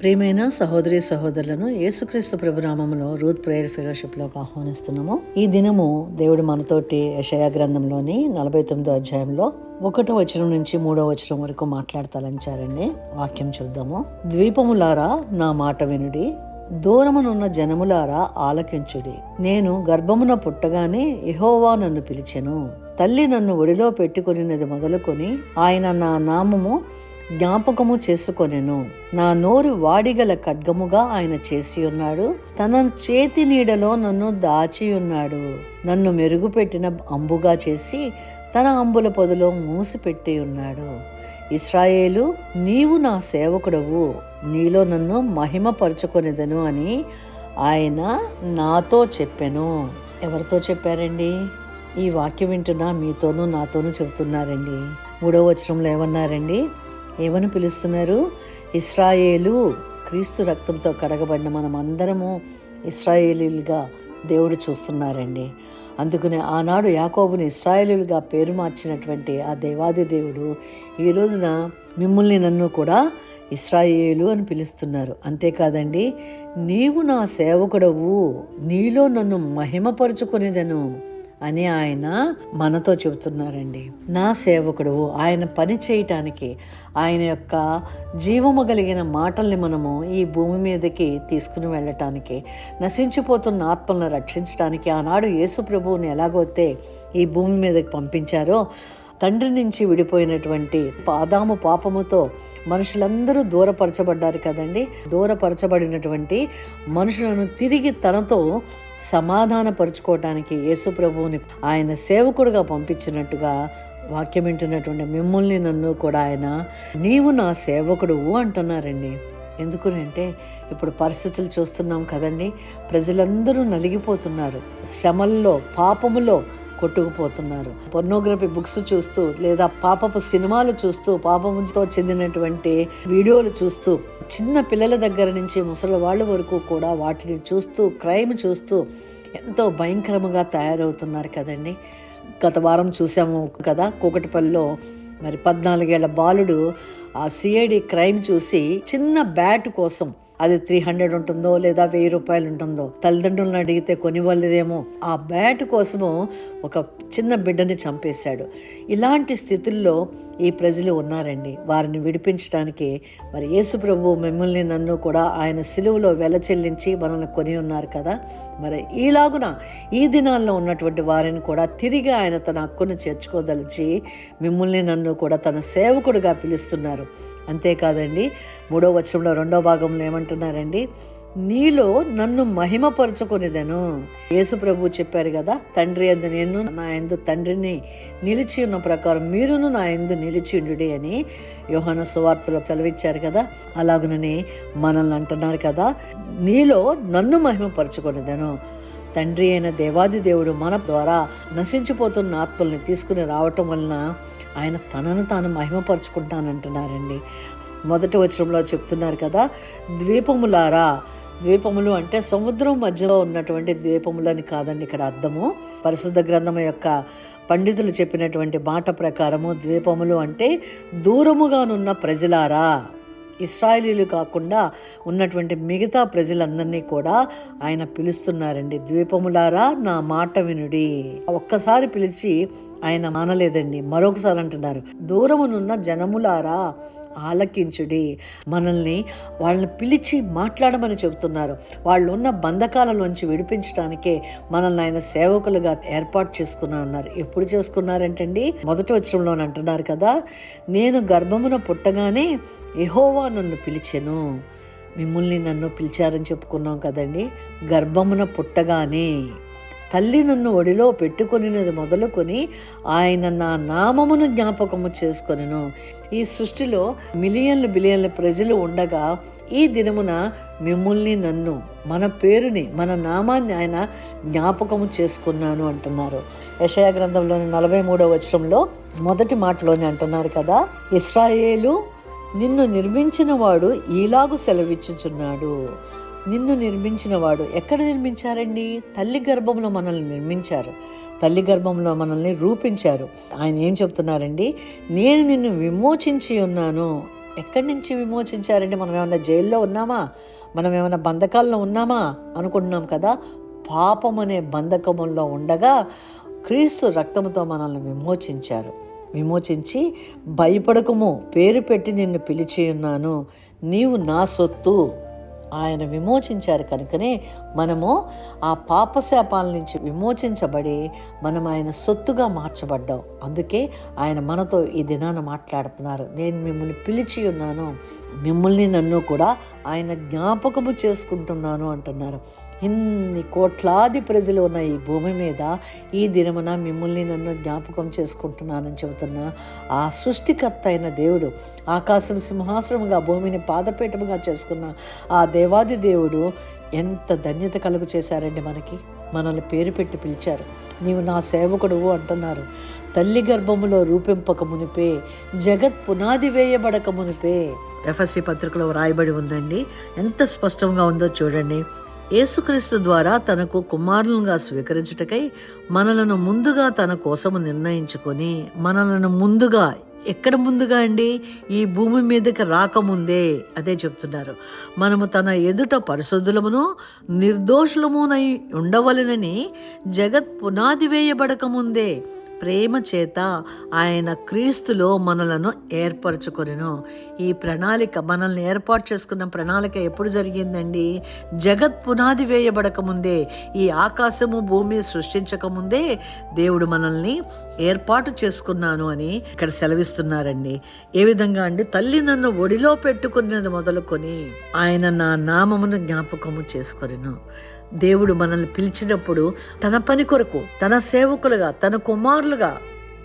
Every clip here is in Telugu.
ప్రియమైన సహోదరి సహోదరులను యేసుక్రీస్తు ప్రభునామంలో రూత్ ప్రేయర్ ఫెలోషిప్లోకి ఆహ్వానిస్తున్నాము. ఈ దినము దేవుడు మనతోటి యషయా గ్రంథంలోని నలభై తొమ్మిదో అధ్యాయంలో ఒకటో వచనం నుంచి మూడో వచనం వరకు మాట్లాడతాలంచారండి వాక్యం చూద్దాము. ద్వీపములారా నా మాట వినుడి. దూరమునున్న జనములారా ఆలకించుడి. నేను గర్భమున పుట్టగానే యెహోవా నన్ను పిలిచెను. తల్లి నన్ను ఒడిలో పెట్టుకునినది మొదలుకొని ఆయన నా నామము జ్ఞాపకము చేసుకొనెను. నా నోరు వాడిగల ఖడ్గముగా ఆయన చేసి ఉన్నాడు తన చేతి నీడలో నన్ను దాచి ఉన్నాడు నన్ను మెరుగుపెట్టిన అంబుగా చేసి తన అంబుల పొదలో మూసిపెట్టి ఉన్నాడు ఇస్రాయేలు నీవు నా సేవకుడవు. నీలో నన్ను మహిమపరుచుకొనిదను అని ఆయన నాతో చెప్పెను. ఎవరితో చెప్పారండి? ఈ వాక్యం వింటున్నా మీతోనూ నాతోనూ చెబుతున్నారండి. మూడో వచనంలో ఏమన్నారండి? ఏమని పిలుస్తున్నారు? ఇస్రాయేలు క్రీస్తు రక్తంతో కడగబడిన మనం అందరము ఇస్రాయేలీలుగా దేవుడు చూస్తున్నారండి. అందుకనే ఆనాడు యాకోబుని ఇస్రాయేలుగా పేరు మార్చినటువంటి ఆ దేవాది దేవుడు ఈ రోజున మిమ్మల్ని నన్ను కూడా ఇస్రాయేలు అని పిలుస్తున్నారు. అంతేకాదండి నీవు నా సేవకుడవు నీలో నన్ను మహిమపరుచుకునేదను. అని ఆయన మనతో చెబుతున్నారండి. నా సేవకుడు ఆయన పని చేయటానికి ఆయన యొక్క జీవము కలిగిన మాటల్ని మనము ఈ భూమి మీదకి తీసుకుని వెళ్ళటానికి నశించిపోతున్న ఆత్మలను రక్షించడానికి ఆనాడు యేసు ప్రభువుని ఎలాగైతే ఈ భూమి మీదకి పంపించారో తండ్రి నుంచి విడిపోయినటువంటి పాదాము పాపముతో మనుషులందరూ దూరపరచబడ్డారు కదండి. దూరపరచబడినటువంటి మనుషులను తిరిగి తనతో సమాధానపరుచుకోవటానికి యేసుప్రభువుని ఆయన సేవకుడుగా పంపించినట్టుగా వాక్యం వింటున్నటువంటి మిమ్మల్ని నన్ను కూడా ఆయన నీవు నా సేవకుడు అంటున్నారండి. ఎందుకునంటే ఇప్పుడు పరిస్థితులు చూస్తున్నాం కదండి. ప్రజలందరూ నలిగిపోతున్నారు. శ్రమల్లో పాపములో కొట్టుకుపోతున్నారు. పొర్నోగ్రఫీ బుక్స్ చూస్తూ లేదా పాపపు సినిమాలు చూస్తూ పాపముతో చెందినటువంటి వీడియోలు చూస్తూ చిన్న పిల్లల దగ్గర నుంచి ముసలి వాళ్ళ వరకు కూడా వాటిని చూస్తూ క్రైమ్ చూస్తూ ఎంతో భయంకరంగా తయారవుతున్నారు కదండి. గత వారం చూసాము కదా కూకటిపల్లిలో మరి పద్నాలుగేళ్ళ బాలుడు ఆ సిఐడి క్రైమ్ చూసి చిన్న బ్యాట్ కోసం అది త్రీ హండ్రెడ్ ఉంటుందో లేదా వెయ్యి రూపాయలు ఉంటుందో తల్లిదండ్రులను అడిగితే కొనివ్వలేదేమో. ఆ బ్యాట్ కోసము ఒక చిన్న బిడ్డని చంపేశాడు. ఇలాంటి స్థితుల్లో ఈ ప్రజలు ఉన్నారండి. వారిని విడిపించడానికి మరి యేసు ప్రభు మిమ్మల్ని నన్ను కూడా ఆయన సిలువలో వెల చెల్లించి మనల్ని కొని ఉన్నారు కదా. మరి ఈలాగున ఈ దినాల్లో ఉన్నటువంటి వారిని కూడా తిరిగి ఆయన తన హక్కును చేర్చుకోదలిచి మిమ్మల్ని నన్ను కూడా తన సేవకుడుగా పిలుస్తున్నారు. అంతేకాదండి మూడో వచనంలో రెండో భాగంలో ఏమంటున్నారండి నీలో నన్ను మహిమపరచుకునేదను. యేసు ప్రభు చెప్పారు కదా తండ్రి అందు నేను నా ఎందు తండ్రిని నిలిచి ఉన్న ప్రకారం మీరును నా ఎందు ఉండుడే అని యోహన సువార్తలో సెలవిచ్చారు కదా అలాగునని మనల్ని అంటున్నారు కదా నీలో నన్ను మహిమపరచుకునేదను. తండ్రి అయిన దేవాది దేవుడు మన ద్వారా నశించిపోతున్న ఆత్మల్ని తీసుకుని రావటం వలన ఆయన తనను తాను మహిమపరుచుకుంటానంటున్నారండి. మొదటి వచనంలో చెప్తున్నారు కదా ద్వీపములారా ద్వీపములు అంటే సముద్రం మధ్యలో ఉన్నటువంటి ద్వీపములని కాదండి ఇక్కడ అర్థము. పరిశుద్ధ గ్రంథం యొక్క పండితులు చెప్పినటువంటి మాట ప్రకారము ద్వీపములు అంటే దూరముగానున్న ప్రజలారా. ఇస్రాయలీలు కాకుండా ఉన్నటువంటి మిగతా ప్రజలందరినీ కూడా ఆయన పిలుస్తున్నారండి. ద్వీపములారా నా మాట వినుడి. ఒక్కసారి పిలిచి ఆయన మానలేదండి. మరొకసారి అంటున్నారు దూరమునున్న జనములారా ఆలకించుడి. మనల్ని వాళ్ళని పిలిచి మాట్లాడమని చెబుతున్నారు. వాళ్ళు ఉన్న బంధకాలలోంచి విడిపించడానికే మనల్ని ఆయన సేవకులుగా ఏర్పాటు చేసుకున్నా అన్నారు. ఎప్పుడు చేసుకున్నారంటండి? మొదటి వచ్చంలో అంటున్నారు కదా నేను గర్భమున పుట్టగానే ఎహోవా నన్ను పిలిచెను. మిమ్మల్ని నన్ను పిలిచారని చెప్పుకున్నాం కదండి. గర్భమున పుట్టగానే తల్లి నన్ను ఒడిలో పెట్టుకొనినది మొదలుకొని ఆయన నా నామమును జ్ఞాపకము చేసుకొనిను. ఈ సృష్టిలో మిలియన్లు బిలియన్ల ప్రజలు ఉండగా ఈ దినమున మిమ్మల్ని నన్ను మన పేరుని మన నామాన్ని ఆయన జ్ఞాపకము చేసుకున్నాను అంటున్నారు. యషయా గ్రంథంలోని నలభై మూడవ వచనంలో మొదటి మాటలోనే అంటున్నారు కదా ఇస్రాయేలు నిన్ను నిర్మించిన వాడు ఈలాగు సెలవిచ్చుచున్నాడు. నిన్ను నిర్మించినవాడు ఎక్కడ నిర్మించారండి? తల్లి గర్భంలో మనల్ని నిర్మించారు. తల్లి గర్భంలో మనల్ని రూపించారు. ఆయన ఏం చెప్తున్నారండి? నేను నిన్ను విమోచించి ఉన్నాను. ఎక్కడి నుంచి విమోచించారండి? మనం ఏమైనా జైల్లో ఉన్నామా? మనం ఏమైనా బంధకాల్లో ఉన్నామా? అనుకుంటున్నాం కదా. పాపం అనే బంధకముల్లో ఉండగా క్రీస్తు రక్తముతో మనల్ని విమోచించారు. విమోచించి భయపడకము. పేరు పెట్టి నిన్ను పిలిచి ఉన్నాను. నీవు నా సొత్తు. ఆయన విమోచించారు కనుకనే మనము ఆ పాపశాపాల నుంచి విమోచించబడి మనం ఆయన సొత్తుగా మార్చబడ్డాం. అందుకే ఆయన మనతో ఈ దినాన మాట్లాడుతున్నారు. నేను మిమ్మల్ని పిలిచి ఉన్నాను. మిమ్మల్ని నన్ను కూడా ఆయన జ్ఞాపకము చేసుకుంటున్నాను అంటున్నారు. ఇన్ని కోట్లాది ప్రజలు ఉన్న ఈ భూమి మీద ఈ దినమున మిమ్మల్ని నన్ను జ్ఞాపకం చేసుకుంటున్నానని చెబుతున్న ఆ సృష్టికర్త అయిన దేవుడు ఆకాశం సింహాసనముగా భూమిని పాదపీఠముగా చేసుకున్న ఆ దేవాది దేవుడు ఎంత ధన్యత కలుగు చేశారండి మనకి. మనల్ని పేరు పెట్టి పిలిచారు. నీవు నా సేవకుడువు అంటున్నారు. తల్లి గర్భములో రూపింపక మునిపే జగత్ పునాది వేయబడక మునిపే. ఎఫ్ఎస్సి పత్రికలో రాయబడి ఉందండి. ఎంత స్పష్టంగా ఉందో చూడండి. యేసుక్రీస్తు ద్వారా తనకు కుమారులుగా స్వీకరించుటకై మనలను ముందుగా తన కోసము నిర్ణయించుకొని మనలను ముందుగా ఎక్కడ ముందుగా అండి? ఈ భూమి మీదకి రాకముందే. అదే చెప్తున్నారు. మనము తన ఎదుట పరిశుద్ధులమును నిర్దోషులమునై ఉండవలెనని జగత్ పునాది వేయబడకముందే. ప్రేమ చేత ఆయన క్రీస్తులో మనలను ఏర్పరచుకొనిను. ఈ ప్రణాళిక మనల్ని ఏర్పాటు చేసుకున్న ప్రణాళిక ఎప్పుడు జరిగిందండి? జగత్ పునాది వేయబడక ముందే ఈ ఆకాశము భూమి సృష్టించక ముందే దేవుడు మనల్ని ఏర్పాటు చేసుకున్నాను అని ఇక్కడ సెలవిస్తున్నారండి. ఏ విధంగా అండి? తల్లి నన్ను ఒడిలో పెట్టుకున్నది మొదలుకొని ఆయన నా నామమును జ్ఞాపకము చేసుకొనిను. దేవుడు మనల్ని పిలిచినప్పుడు తన పని కొరకు తన సేవకులుగా తన కుమారులుగా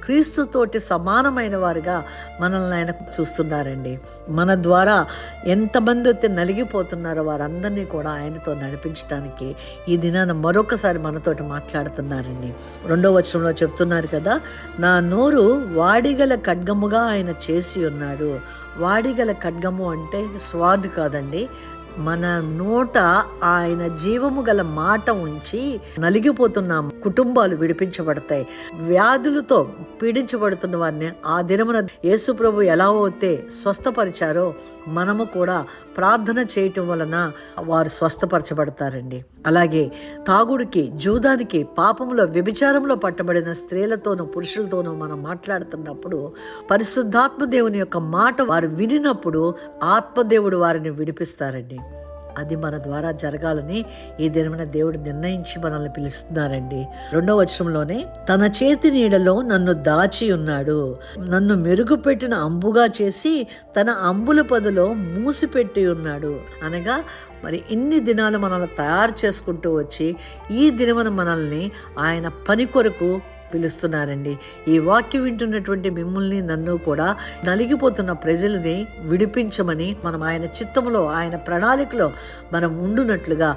క్రీస్తుతోటి సమానమైన వారిగా మనల్ని ఆయన చూస్తున్నారండి. మన ద్వారా ఎంతమంది అయితే నలిగిపోతున్నారో వారందరినీ కూడా ఆయనతో నడిపించడానికి ఈ దినాన మరొకసారి మనతోటి మాట్లాడుతున్నారండి. రెండో వచనంలో చెప్తున్నారు కదా నా నోరు వాడిగల ఖడ్గముగా ఆయన చేసి ఉన్నాడు. వాడిగల ఖడ్గము అంటే స్వాడ్ కాదండి మన నోట ఆయన జీవము గల మాట ఉంచి నలిగిపోతున్న కుటుంబాలు విడిపించబడతాయి. వ్యాధులతో పీడించబడుతున్న వారిని ఆ దినమున యేసు ప్రభు ఎలా అయితే స్వస్థపరిచారో మనము కూడా ప్రార్థన చేయటం వలన వారు స్వస్థపరచబడతారండి. అలాగే తాగుడికి జూదానికి పాపంలో వ్యభిచారంలో పట్టబడిన స్త్రీలతోనూ పురుషులతోనూ మనం మాట్లాడుతున్నప్పుడు పరిశుద్ధాత్మ దేవుని యొక్క మాట వారు వినినప్పుడు ఆత్మదేవుడు వారిని విడిపిస్తారండి. అది మన ద్వారా జరగాలని ఈ దినమైన దేవుడు నిర్ణయించి మనల్ని పిలుస్తున్నారండి. రెండవ వచనంలోనే తన చేతి నీడలో నన్ను దాచి ఉన్నాడు. నన్ను మెరుగుపెట్టిన అంబుగా చేసి తన అంబుల పదులో మూసిపెట్టి ఉన్నాడు. అనగా మరి ఇన్ని దినాలు మనల్ని తయారు చేసుకుంటూ వచ్చి ఈ దినమున మనల్ని ఆయన పని కొరకు పిలుస్తున్నారండి. ఈ వాక్యం వింటున్నటువంటి మిమ్మల్ని నన్ను కూడా నలిగిపోతున్న ప్రజలని విడిపించమని మనం ఆయన చిత్తములో ఆయన ప్రణాళికలో మనం ఉండునట్లుగా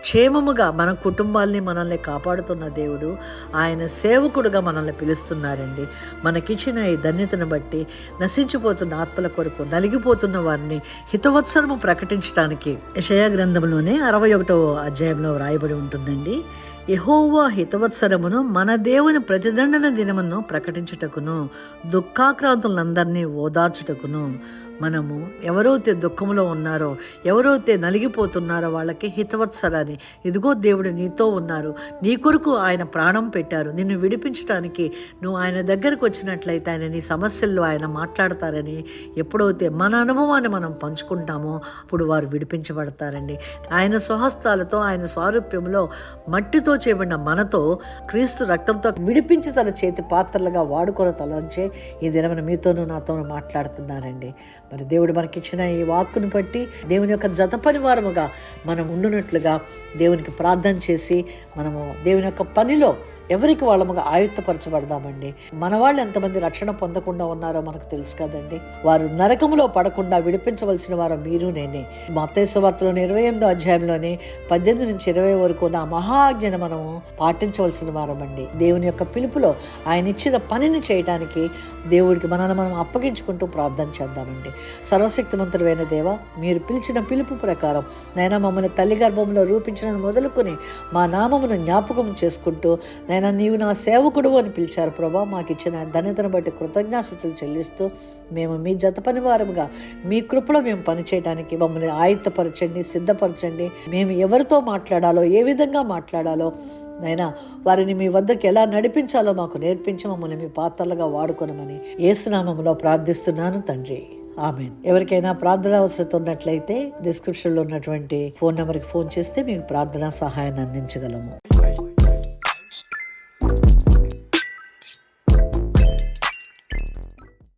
క్షేమముగా మన కుటుంబాల్ని మనల్ని కాపాడుతున్న దేవుడు ఆయన సేవకుడుగా మనల్ని పిలుస్తున్నారండి. మనకిచ్చిన ఈ ధన్యతను బట్టి నశించిపోతున్న ఆత్మల కొరకు నలిగిపోతున్న వారిని హితవత్సరము ప్రకటించడానికి యషయా గ్రంథంలోనే అరవై ఒకటో అధ్యాయంలో వ్రాయబడి ఉంటుందండి. యహోవా హితవత్సరమును మన దేవుని ప్రతిదండన దినమును ప్రకటించుటకును దుఃఖాక్రాంతులందరినీ ఓదార్చుటకును. మనము ఎవరైతే దుఃఖంలో ఉన్నారో ఎవరైతే నలిగిపోతున్నారో వాళ్ళకి హితవత్సరాన్ని. ఇదిగో దేవుడు నీతో ఉన్నారు. నీ కొరకు ఆయన ప్రాణం పెట్టారు. నిన్ను విడిపించడానికి నువ్వు ఆయన దగ్గరకు వచ్చినట్లయితే ఆయన నీ సమస్యల్లో ఆయన మాట్లాడతారని ఎప్పుడైతే మన అనుభవాన్ని మనం పంచుకుంటామో అప్పుడు వారు విడిపించబడతారండి. ఆయన స్వహస్తాలతో ఆయన స్వారూప్యంలో మట్టితో చేయబడిన మనతో క్రీస్తు రక్తంతో విడిపించి తన చేతి పాత్రలుగా వాడుకొని తలంచే ఈ దినమున మీతోనూ నాతోనూ మాట్లాడుతున్నారండి. మరి దేవుడు మనకిచ్చిన ఈ వాక్కును బట్టి దేవుని యొక్క జత పరివారముగా మనం ఉండునట్లుగా దేవునికి ప్రార్థన చేసి మనము దేవుని యొక్క పనిలో ఎవరికి వాళ్ళముగా ఆయుత్తపరచబడదామండి? మన వాళ్ళు ఎంతమంది రక్షణ పొందకుండా ఉన్నారో మనకు తెలుసు కదండి. వారు నరకములో పడకుండా విడిపించవలసిన వారు మీరు నేనే. మత్తేశ్వార్తలోని ఇరవై ఎనిమిదో అధ్యాయంలోనే పద్దెనిమిది నుంచి ఇరవై వరకు నా మహాజ్ఞను మనము పాటించవలసిన వారమండి. దేవుని యొక్క పిలుపులో ఆయన ఇచ్చిన పనిని చేయడానికి దేవుడికి మనల్ని మనం అప్పగించుకుంటూ ప్రార్థన చేద్దామండి. సర్వశక్తిమంతుడైన దేవ మీరు పిలిచిన పిలుపు ప్రకారం నైనా మమ్మల్ని తల్లి గర్భంలో రూపించడం మొదలుకొని మా నామమును జ్ఞాపకం చేసుకుంటూ నైనా నీవు నా సేవకుడు అని పిలిచారు. ప్రభా మాకు ఇచ్చిన ధన్యతను బట్టి కృతజ్ఞాస్తుతులు చెల్లిస్తూ మేము మీ జత పని వారముగా మీ కృపలో మేము పనిచేయడానికి మమ్మల్ని ఆయుత్తపరచండి సిద్ధపరచండి. మేము ఎవరితో మాట్లాడాలో ఏ విధంగా మాట్లాడాలో నైనా వారిని మీ వద్దకు ఎలా నడిపించాలో మాకు నేర్పించి మమ్మల్ని మీ పాత్రలుగా వాడుకోనమని ఏసునామంలో ప్రార్థిస్తున్నాను తండ్రి. ఆమె ఎవరికైనా ప్రార్థన అవసరం ఉన్నట్లయితే డిస్క్రిప్షన్లో ఉన్నటువంటి ఫోన్ నెంబర్కి ఫోన్ చేస్తే మీకు ప్రార్థనా సహాయాన్ని అందించగలము.